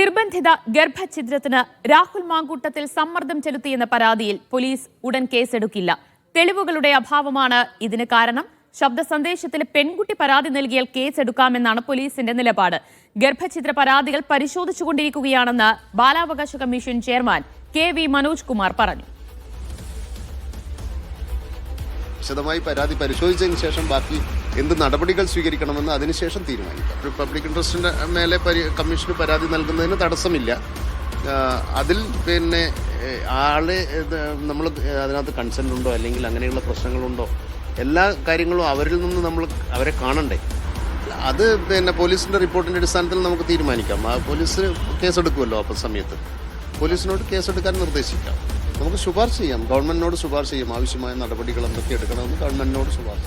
നിർബന്ധിത ഗർഭഛിദ്രത്തിന് രാഹുൽ മാങ്കൂട്ടത്തിൽ സമ്മർദ്ദം ചെലുത്തിയെന്ന പരാതിയിൽ പോലീസ് ഉടൻ കേസെടുക്കില്ല. തെളിവുകളുടെ അഭാവമാണ് ഇതിന് കാരണം. ശബ്ദ സന്ദേശത്തിൽ പെൺകുട്ടി പരാതി നൽകിയാൽ കേസെടുക്കാമെന്നാണ് പോലീസിന്റെ നിലപാട്. ഗർഭഛിദ്ര പരാതികൾ പരിശോധിച്ചുകൊണ്ടിരിക്കുകയാണെന്ന് ബാലാവകാശ commission chairman K V Manoj Kumar പറഞ്ഞു. വിശദമായി പരാതി പരിശോധിച്ചതിന് ശേഷം ബാക്കി എന്ത് നടപടികൾ സ്വീകരിക്കണമെന്ന് അതിനുശേഷം തീരുമാനിക്കാം. പബ്ലിക് ഇൻട്രസ്റ്റിന്റെ മേലെ പരി കമ്മീഷന് പരാതി നൽകുന്നതിന് തടസ്സമില്ല. അതിൽ പിന്നെ ആളെ നമ്മൾ അതിനകത്ത് കൺസെന്റ് ഉണ്ടോ അല്ലെങ്കിൽ അങ്ങനെയുള്ള പ്രശ്നങ്ങളുണ്ടോ എല്ലാ കാര്യങ്ങളും അവരിൽ നിന്ന് നമ്മൾ അവരെ കാണണ്ടേ. അത് പിന്നെ പോലീസിന്റെ റിപ്പോർട്ടിന്റെ അടിസ്ഥാനത്തിൽ നമുക്ക് തീരുമാനിക്കാം. പോലീസ് കേസെടുക്കുമല്ലോ അപ്പം സമയത്ത്. പോലീസിനോട് കേസെടുക്കാൻ നിർദ്ദേശിക്കാം. നമുക്ക് ശുപാർശ ചെയ്യാം. ഗവൺമെന്റിനോട് ശുപാർശ ചെയ്യാം. ആവശ്യമായ നടപടികൾ എന്തൊക്കെ എടുക്കണമെന്ന് ഗവൺമെന്റിനോട് ശുപാർശ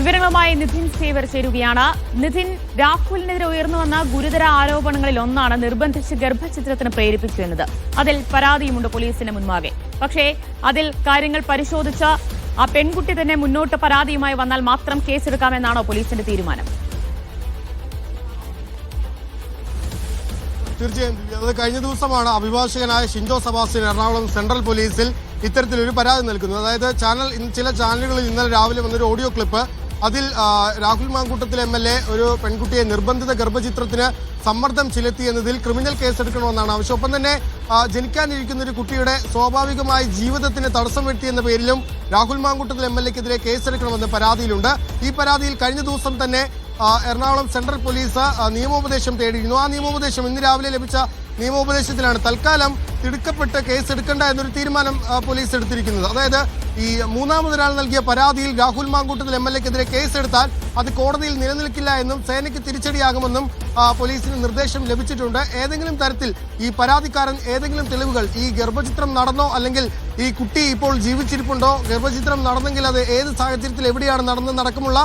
വിവരങ്ങളുമായി നിധിൻ സേവർ ചേരുകയാണ്. നിധിൻ രാഹുലിനെതിരെ ഉയർന്നു വന്ന ഗുരുതര ആരോപണങ്ങളിൽ ഒന്നാണ് നിർബന്ധിച്ച് ഗർഭചിത്രത്തിന് പ്രേരിപ്പിച്ചു എന്നത് അതിൽ പരാതിയുമുണ്ട് പോലീസിന് മുൻപാകെ. പക്ഷേ അതിൽ കാര്യങ്ങൾ പരിശോധിച്ച് ആ പെൺകുട്ടി തന്നെ മുന്നോട്ട് പരാതിയുമായി വന്നാൽ മാത്രം കേസെടുക്കാമെന്നാണോ പോലീസിന്റെ തീരുമാനം? തീർച്ചയായും. അത് കഴിഞ്ഞ ദിവസമാണ് അഭിഭാഷകനായ ഷിൻഡോ സെബാസ്റ്റ്യൻ എറണാകുളം സെൻട്രൽ പോലീസിൽ ഇത്തരത്തിലൊരു പരാതി നൽകുന്നത്. അതായത് ചാനൽ ചില ചാനലുകളിൽ ഇന്നലെ രാവിലെ വന്നൊരു ഓഡിയോ ക്ലിപ്പ്. അതിൽ Rahul Mamkootathil M L A ഒരു പെൺകുട്ടിയെ നിർബന്ധിത ഗർഭചിത്രത്തിന് സമ്മർദ്ദം ചെലുത്തി എന്നതിൽ ക്രിമിനൽ കേസെടുക്കണമെന്നാണ് ആവശ്യം. ഒപ്പം തന്നെ ജനിക്കാനിരിക്കുന്ന ഒരു കുട്ടിയുടെ സ്വാഭാവികമായ ജീവിതത്തിന് തടസ്സം എന്ന പേരിലും രാഹുൽ മാങ്കൂട്ടത്തിൽ എം എൽ എക്കെതിരെ കേസെടുക്കണമെന്ന് പരാതിയിലുണ്ട്. ഈ പരാതിയിൽ കഴിഞ്ഞ ദിവസം തന്നെ എറണാകുളം സെൻട്രൽ പോലീസ് നിയമോപദേശം തേടിയിരുന്നു. ആ നിയമോപദേശം ഇന്ന് രാവിലെ ലഭിച്ച നിയമോപദേശത്തിലാണ്. തൽക്കാലം തിടുക്കപ്പെട്ട് കേസ് എടുക്കേണ്ട എന്നൊരു തീരുമാനം പോലീസ് എടുത്തിരിക്കുന്നത്. അതായത് ഈ മൂന്നാമതൊരാൾ നൽകിയ പരാതിയിൽ രാഹുൽ മാങ്കൂട്ടത്തിൽ എം എൽ എക്കെതിരെ കേസെടുത്താൽ അത് കോടതിയിൽ നിലനിൽക്കില്ല എന്നും സേനയ്ക്ക് തിരിച്ചടിയാകുമെന്നും പോലീസിന് നിർദ്ദേശം ലഭിച്ചിട്ടുണ്ട്. ഏതെങ്കിലും തരത്തിൽ ഈ പരാതിക്കാരൻ ഏതെങ്കിലും തെളിവുകൾ ഈ ഗർഭചിത്രം നടന്നോ അല്ലെങ്കിൽ ഈ കുട്ടി ഇപ്പോൾ ജീവിച്ചിരിപ്പുണ്ടോ ഗർഭചിത്രം നടന്നെങ്കിൽ അത് ഏത് സാഹചര്യത്തിൽ എവിടെയാണ് നടന്നെന്ന് നടക്കുമുള്ള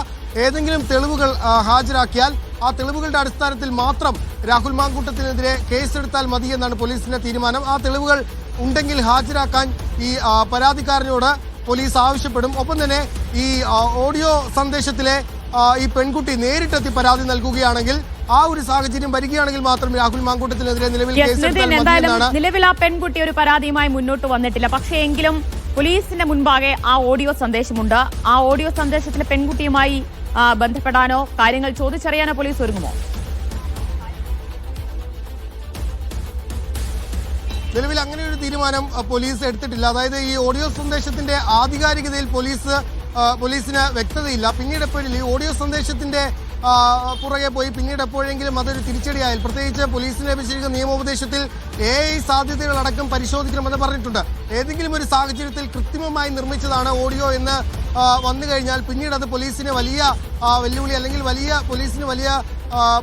ഏതെങ്കിലും തെളിവുകൾ ഹാജരാക്കിയാൽ ആ തെളിവുകളുടെ അടിസ്ഥാനത്തിൽ മാത്രം രാഹുൽ മാങ്കൂട്ടത്തിനെതിരെ കേസെടുത്താൽ മതി എന്നാണ് പോലീസിന്റെ തീരുമാനം. ആ തെളിവുകൾ ഉണ്ടെങ്കിൽ ഹാജരാക്കാൻ ഈ പരാതിക്കാരനോട് പോലീസ് ആവശ്യപ്പെടും. ഒപ്പം തന്നെ ഈ ഓഡിയോ സന്ദേശത്തിലെ ഈ പെൺകുട്ടി നേരിട്ടെത്തി പരാതി നൽകുകയാണെങ്കിൽ ആ ഒരു സാഹചര്യം വരികയാണെങ്കിൽ മാത്രം രാഹുൽ മാങ്കൂട്ടത്തിനെതിരെ നിലവിൽ കേസെടുത്താൽ നിലവിൽ ആ പെൺകുട്ടി ഒരു പരാതിയുമായി മുന്നോട്ട് വന്നിട്ടില്ല. പക്ഷേ എങ്കിലും പോലീസിന്റെ മുൻപാകെ ആ ഓഡിയോ സന്ദേശമുണ്ട്. ആ ഓഡിയോ സന്ദേശത്തിൽ പെൺകുട്ടിയുമായി ബന്ധപ്പെടാനോ കാര്യങ്ങൾ ചോദിച്ചറിയാനോ പോലീസ് ഒരുങ്ങുമോ? നിലവിൽ അങ്ങനെ ഒരു തീരുമാനം പോലീസ് എടുത്തിട്ടില്ല. അതായത് ഈ ഓഡിയോ സന്ദേശത്തിന്റെ ആധികാരികതയിൽ പോലീസ് പോലീസിന് വ്യക്തതയില്ല. പിന്നീട് എപ്പോഴും ഈ ഓഡിയോ സന്ദേശത്തിന്റെ പുറകെ പോയി. പിന്നീട് എപ്പോഴെങ്കിലും അതൊരു തിരിച്ചടിയായാൽ പ്രത്യേകിച്ച് പോലീസിന് ലഭിച്ചിരിക്കുന്ന നിയമോപദേശത്തിൽ ഐ സാധ്യതകളടക്കം പരിശോധിക്കണമെന്ന് പറഞ്ഞിട്ടുണ്ട്. ഏതെങ്കിലും ഒരു സാഹചര്യത്തിൽ കൃത്രിമമായി നിർമ്മിച്ചതാണ് ഓഡിയോ എന്ന് വന്നു കഴിഞ്ഞാൽ പിന്നീട് അത് പോലീസിന് വലിയ വെല്ലുവിളി അല്ലെങ്കിൽ വലിയ പോലീസിന് വലിയ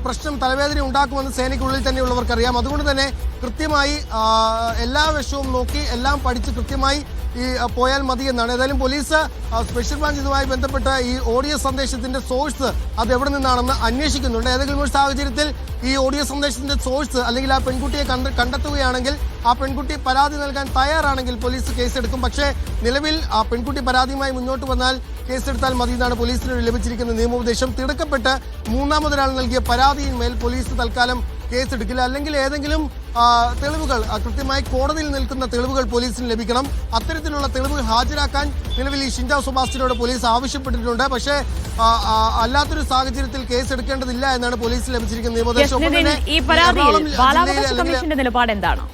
പ്രശ്നം തലവേദന ഉണ്ടാക്കുമെന്ന് സേനയ്ക്കുള്ളിൽ തന്നെയുള്ളവർക്കറിയാം അതുകൊണ്ട് തന്നെ കൃത്യമായി എല്ലാ വശവും നോക്കി എല്ലാം പഠിച്ച് കൃത്യമായി ഈ പോയാൽ മതി എന്നാണ്. ഏതായാലും പോലീസ് സ്പെഷ്യൽ ബ്രാഞ്ച് ഇതുമായി ബന്ധപ്പെട്ട ഈ ഓഡിയോ സന്ദേശത്തിന്റെ സോഴ്സ് അത് എവിടെ നിന്നാണെന്ന് അന്വേഷിക്കുന്നുണ്ട്. ഏതെങ്കിലും ഒരു സാഹചര്യത്തിൽ ഈ ഓഡിയോ സന്ദേശത്തിന്റെ സോഴ്സ് അല്ലെങ്കിൽ ആ പെൺകുട്ടിയെ കണ്ട് കണ്ടെത്തുകയാണെങ്കിൽ ആ പെൺകുട്ടി പരാതി നൽകാൻ തയ്യാറാണെങ്കിൽ പോലീസ് കേസെടുക്കും. പക്ഷേ നിലവിൽ ആ പെൺകുട്ടി പരാതിയുമായി മുന്നോട്ട് വന്നാൽ കേസെടുത്താൽ മതി എന്നാണ് പോലീസിന് ലഭിച്ചിരിക്കുന്ന നിയമോപദേശം. തിടുക്കപ്പെട്ട് മൂന്നാമതൊരാൾ നൽകിയ പരാതിയിന്മേൽ പോലീസ് തൽക്കാലം കേസെടുക്കില്ല. അല്ലെങ്കിൽ ഏതെങ്കിലും തെളിവുകൾ കൃത്യമായി കോടതിയിൽ നിൽക്കുന്ന തെളിവുകൾ പോലീസിന് ലഭിക്കണം. അത്തരത്തിലുള്ള തെളിവുകൾ ഹാജരാക്കാൻ നിലവിൽ ഈ ഷിൻജാ സുബാസ്റ്റിനോട് പോലീസ് ആവശ്യപ്പെട്ടിട്ടുണ്ട്. പക്ഷേ അല്ലാത്തൊരു സാഹചര്യത്തിൽ കേസ് എടുക്കേണ്ടതില്ല എന്നാണ് പോലീസിന് ലഭിച്ചിരിക്കുന്ന നിയമോപദേശം. ഈ പരാതിയിൽ കമ്മീഷന്റെ നിലപാട് എന്താണ്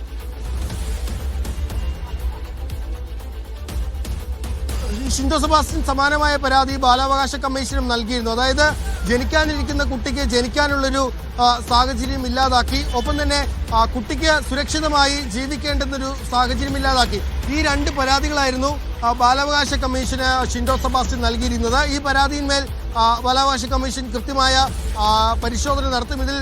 ഷിൻഡോ സെബാസ്റ്റ്യൻ സമാനമായ പരാതി ബാലാവകാശ കമ്മീഷനും നൽകിയിരുന്നു. അതായത് ജനിക്കാനിരിക്കുന്ന കുട്ടിക്ക് ജനിക്കാനുള്ളൊരു സാഹചര്യം ഇല്ലാതാക്കി. ഒപ്പം തന്നെ കുട്ടിക്ക് സുരക്ഷിതമായി ജീവിക്കേണ്ടുന്നൊരു സാഹചര്യം ഇല്ലാതാക്കി. ഈ രണ്ട് പരാതികളായിരുന്നു ബാലാവകാശ കമ്മീഷന് ഷിൻഡോ സെബാസ്റ്റ്യൻ നൽകിയിരുന്നത്. ഈ പരാതിയിന്മേൽ ബാലാവകാശ കമ്മീഷൻ കൃത്യമായ പരിശോധന നടത്തും. ഇതിൽ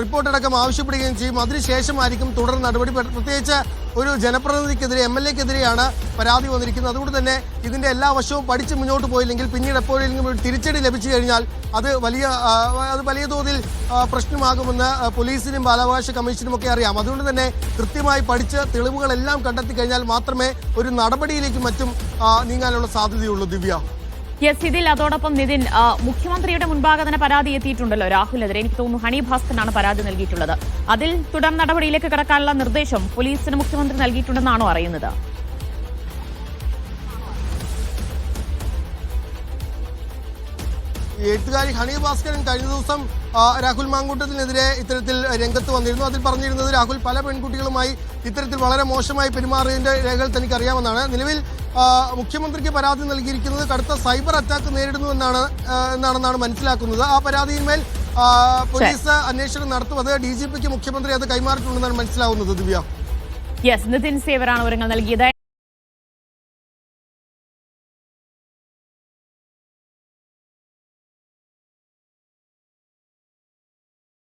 റിപ്പോർട്ടടക്കം ആവശ്യപ്പെടുകയും ചെയ്യും. അതിനുശേഷമായിരിക്കും തുടർ നടപടി. പ്രത്യേകിച്ച് ഒരു ജനപ്രതിനിധിക്കെതിരെ എം എൽ എക്കെതിരെയാണ് പരാതി വന്നിരിക്കുന്നത്. അതുകൊണ്ട് തന്നെ ഇതിന്റെ എല്ലാ വശവും പഠിച്ച് മുന്നോട്ട് പോയില്ലെങ്കിൽ പിന്നീട് എപ്പോഴെങ്കിലും ഒരു തിരിച്ചടി ലഭിച്ചു കഴിഞ്ഞാൽ അത് വലിയ അത് വലിയ തോതിൽ പ്രശ്നമാകുമെന്ന് പോലീസിനും ബാലാവകാശ കമ്മീഷനും ഒക്കെ അറിയാം. അതുകൊണ്ട് തന്നെ കൃത്യമായി പഠിച്ച് തെളിവുകളെല്ലാം കണ്ടെത്തി കഴിഞ്ഞാൽ മാത്രമേ ഒരു നടപടിയിലേക്ക് മറ്റും നീങ്ങാനുള്ള സാധ്യതയുള്ളൂ ദിവ്യ. യെസ് ഇതിൽ അതോടൊപ്പം നിതിൻ മുഖ്യമന്ത്രിയുടെ മുൻപാകെ തന്നെ പരാതി എത്തിയിട്ടുണ്ടല്ലോ രാഹുലിനെതിരെ. എനിക്ക് തോന്നുന്നു ഹണി ഭാസ്കറിനാണ് പരാതി നൽകിയിട്ടുള്ളത്. അതിൽ തുടർ നടപടിയിലേക്ക് കടക്കാനുള്ള നിർദ്ദേശം പോലീസിന് മുഖ്യമന്ത്രി നൽകിയിട്ടുണ്ടെന്നാണോ അറിയുന്നത്? എഴുത്തുകാരി ഹണി ഭാസ്കരൻ കഴിഞ്ഞ ദിവസം രാഹുൽ മാങ്കൂട്ടത്തിനെതിരെ ഇത്തരത്തിൽ രംഗത്ത് വന്നിരുന്നു. അതിൽ പറഞ്ഞിരുന്നത് രാഹുൽ പല പെൺകുട്ടികളുമായി ഇത്തരത്തിൽ വളരെ മോശമായി പെരുമാറിയതിന്റെ രേഖകൾ തനിക്ക് അറിയാമെന്നാണ് നിലവിൽ മുഖ്യമന്ത്രിക്ക് പരാതി നൽകിയിരിക്കുന്നത് കടുത്ത സൈബർ അറ്റാക്ക് നേരിടുന്നു എന്നാണ് എന്നാണെന്നാണ് മനസ്സിലാക്കുന്നത്. ആ പരാതിയിന്മേൽ പോലീസ് അന്വേഷണം നടത്തും അത് ഡി ജി പിക്ക് മുഖ്യമന്ത്രി അത് കൈമാറിയിട്ടുണ്ടെന്നാണ് മനസ്സിലാവുന്നത് ദിവ്യ. യെസ് നിതിൻ സേവറാണ് വിവരങ്ങൾ നൽകിയത്.